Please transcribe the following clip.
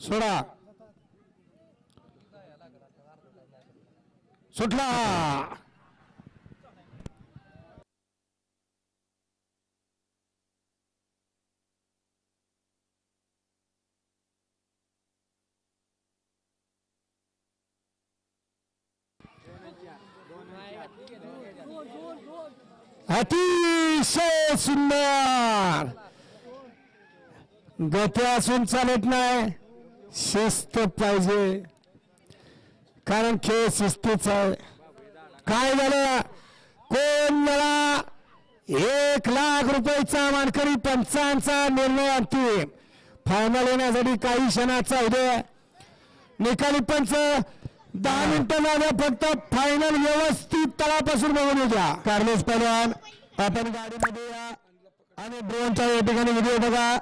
सोडा. सुटला. अतिशय सुंदर. गत्या असून चालत नाही. शिस्त पाहिजे. कारण खेळ शिस्तीचा आहे. काय झालं? कोण मला एक लाख रुपयाचा मानकरी पंचांचा निर्णय अंतिम फायनल येण्यासाठी काही क्षणाचा उदय. निकाली पंच दहा मिनिटं झालं फक्त फायनल व्यवस्थित तळापासून बघून घ्या कार्लोस पहिलवान आपण गाडीमध्ये या. आणि ड्रोनचा या ठिकाणी व्हिडिओ बघा.